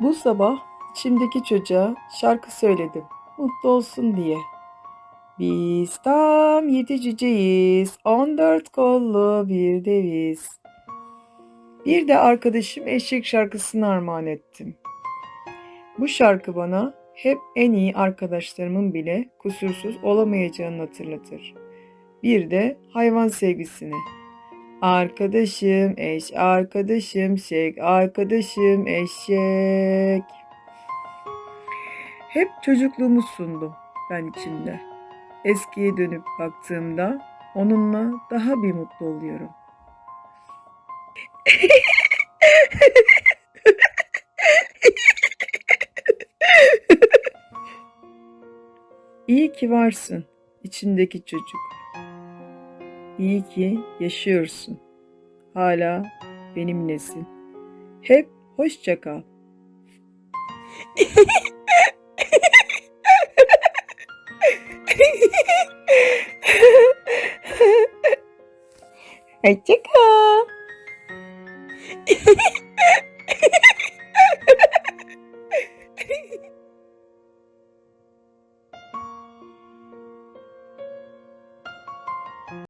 Bu sabah içimdeki çocuğa şarkı söyledim. Mutlu olsun diye. Biz tam yedi cüceyiz, on dört kollu bir deviz. Bir de arkadaşım eşek şarkısını armağan ettim. Bu şarkı bana hep en iyi arkadaşlarımın bile kusursuz olamayacağını hatırlatır. Bir de hayvan sevgisini. Arkadaşım eş, arkadaşım şek, arkadaşım eşek. Hep çocukluğumu sundum ben içimde. Eskiye dönüp baktığımda onunla daha bir mutlu oluyorum. İyi ki varsın içimdeki çocuk. İyi ki yaşıyorsun. Hala benimlesin. Hep hoşça kal. hoşça kal.